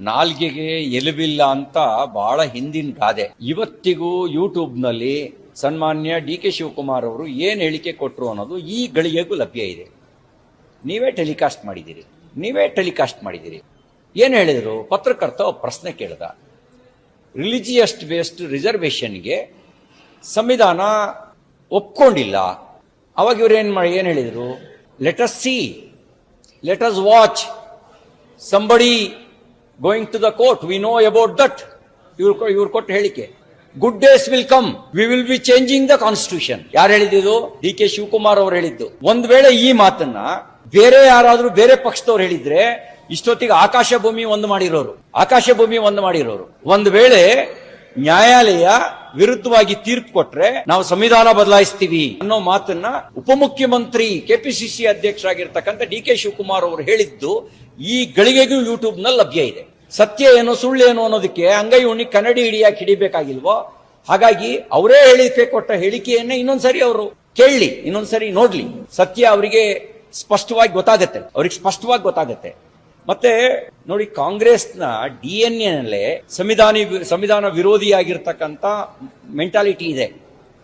ನಾಲ್ಗೆಗೆ ಎಲುಬಿಲ್ಲ ಅಂತ ಬಹಳ ಹಿಂದಿನ ಗಾದೆ. ಇವತ್ತಿಗೂ ಯೂಟ್ಯೂಬ್ನಲ್ಲಿ ಸನ್ಮಾನ್ಯ ಡಿ ಕೆ ಶಿವಕುಮಾರ್ ಅವರು ಏನ್ ಹೇಳಿಕೆ ಕೊಟ್ಟರು ಅನ್ನೋದು ಈ ಗಳಿಗೆಗೂ ಲಭ್ಯ ಇದೆ. ನೀವೇ ಟೆಲಿಕಾಸ್ಟ್ ಮಾಡಿದ್ದೀರಿ. ನೀವೇ ಟೆಲಿಕಾಸ್ಟ್ ಮಾಡಿದ್ದೀರಿ. ಏನ್ ಹೇಳಿದ್ರು? ಪತ್ರಕರ್ತ ಪ್ರಶ್ನೆ ಕೇಳಿದ. ರಿಲಿಜಿಯಸ್ ಬೇಸ್ಡ್ ರಿಸರ್ವೇಶನ್ಗೆ ಸಂವಿಧಾನ ಒಪ್ಕೊಂಡಿಲ್ಲ. ಅವಾಗ ಇವ್ರು ಏನ್ ಮಾಡಿ ಏನ್ ಹೇಳಿದ್ರು? Let us see let us watch somebody going to the court we know about that ಇವ್ರು ಇವ್ರು ಕೊಟ್ಟ ಹೇಳಿಕೆ. Good days will come we will be changing the constitution ಯಾರು ಹೇಳಿದ್ದು? ಡಿ ಕೆ ಶಿವಕುಮಾರ್ ಅವರು ಹೇಳಿದ್ದು. ಒಂದ್ ವೇಳೆ ಈ ಮಾತನ್ನ ಬೇರೆ ಯಾರಾದ್ರೂ ಬೇರೆ ಪಕ್ಷದವ್ರು ಹೇಳಿದ್ರೆ ಇಷ್ಟೊತ್ತಿಗೆ ಆಕಾಶ ಭೂಮಿ ಒಂದು ಮಾಡಿರೋರು. ಆಕಾಶ ಭೂಮಿ ಒಂದು ಮಾಡಿರೋರು. ಒಂದ್ ವೇಳೆ ನ್ಯಾಯಾಲಯ ವಿರುದ್ಧವಾಗಿ ತೀರ್ಪು ಕೊಟ್ರೆ ನಾವು ಸಂವಿಧಾನ ಬದಲಾಯಿಸ್ತೀವಿ ಅನ್ನೋ ಮಾತನ್ನ ಉಪಮುಖ್ಯಮಂತ್ರಿ ಕೆಪಿಸಿಸಿ ಅಧ್ಯಕ್ಷರಾಗಿರ್ತಕ್ಕಂಥ ಡಿ ಕೆ ಶಿವಕುಮಾರ್ ಅವರು ಹೇಳಿದ್ದು ಈ ಗಳಿಗೆಗೂ ಯೂಟ್ಯೂಬ್ನಲ್ಲಿ ಲಭ್ಯ ಇದೆ. ಸತ್ಯ ಏನು, ಸುಳ್ಳು ಏನು ಅನ್ನೋದಕ್ಕೆ ಅಂಗೈ ಉಣ್ಣಿ ಕನ್ನಡಿ ಹಿಡಿಯಾಕೆ ಹಿಡಿಬೇಕಾಗಿಲ್ವೋ? ಹಾಗಾಗಿ ಅವರೇ ಹೇಳಿಕೆ ಕೊಟ್ಟ ಹೇಳಿಕೆಯನ್ನೇ ಇನ್ನೊಂದ್ಸರಿ ಅವರು ಕೇಳಲಿ ಇನ್ನೊಂದ್ಸರಿ ನೋಡ್ಲಿ. ಸತ್ಯ ಅವರಿಗೆ ಸ್ಪಷ್ಟವಾಗಿ ಗೊತ್ತಾಗತ್ತೆ, ಅವ್ರಿಗೆ ಸ್ಪಷ್ಟವಾಗಿ ಗೊತ್ತಾಗತ್ತೆ. ಮತ್ತೆ ನೋಡಿ, ಕಾಂಗ್ರೆಸ್ನ ಡಿ ಎನ್ ಎ ನಲ್ಲೇ ಸಂವಿಧಾನಿ, ಸಂವಿಧಾನ ವಿರೋಧಿಯಾಗಿರ್ತಕ್ಕಂಥ ಮೆಂಟಾಲಿಟಿ ಇದೆ.